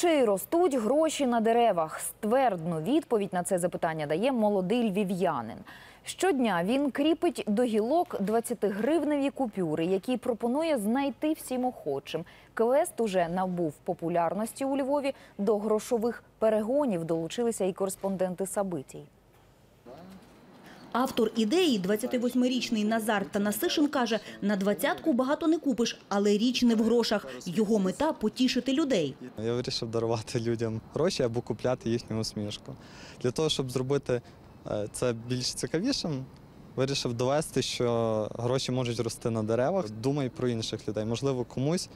Чи ростуть гроші на деревах? Ствердну відповідь на це запитання дає молодий львів'янин. Щодня він кріпить до гілок 20-гривневі купюри, які пропонує знайти всім охочим. Квест уже набув популярності у Львові. До грошових перегонів долучилися і кореспонденти Сабитій. Автор ідеї, 28-річний Назар Танасишин, каже, на двадцятку багато не купиш, але річ не в грошах. Його мета – потішити людей. Я вирішив дарувати людям гроші або купляти їхню усмішку. Для того, щоб зробити е, це більш цікавішим, вирішив довести, що гроші можуть рости на деревах. Думай про інших людей. Можливо, комусь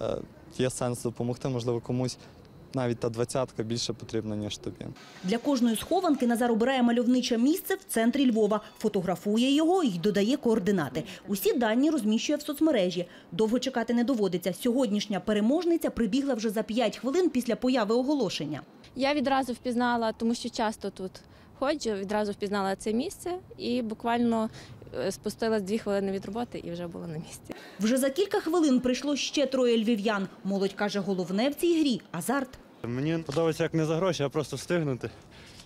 е, є сенс допомогти, можливо, комусь навіть та двадцятка більше потрібна, ніж тобі. Для кожної схованки Назар обирає мальовниче місце в центрі Львова, фотографує його і додає координати. Усі дані розміщує в соцмережі. Довго чекати не доводиться. Сьогоднішня переможниця прибігла вже за 5 хвилин після появи оголошення. Я відразу впізнала, тому що часто тут ходжу, відразу впізнала це місце і буквально е, спустилась дві хвилини від роботи і вже була на місці. Вже за кілька хвилин прийшло ще троє львів'ян. Молодь каже, головне в цій грі – азарт. Мені подобається як не за гроші, а просто встигнути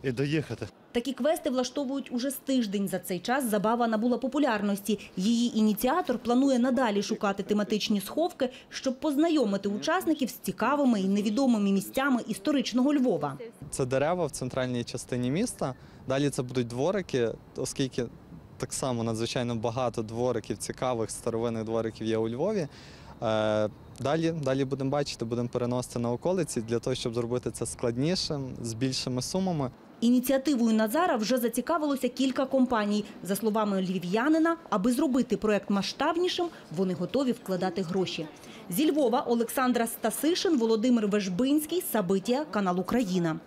і доїхати. Такі квести влаштовують уже з тиждень. За цей час забава набула популярності. Її ініціатор планує надалі шукати тематичні сховки, щоб познайомити учасників з цікавими і невідомими місцями історичного Львова. Це дерева в центральній частині міста. Далі це будуть дворики, оскільки так само надзвичайно багато двориків, цікавих старовинних двориків є у Львові. Е, Далі, далі будемо бачити, будемо переносити на околиці для того, щоб зробити це складнішим, з більшими сумами. Ініціативою Назара вже зацікавилося кілька компаній. За словами львів'янина, аби зробити проект масштабнішим, вони готові вкладати гроші. Зі Львова Олександра Стасишин, Володимир Вежбинський, Сабитія, канал Україна.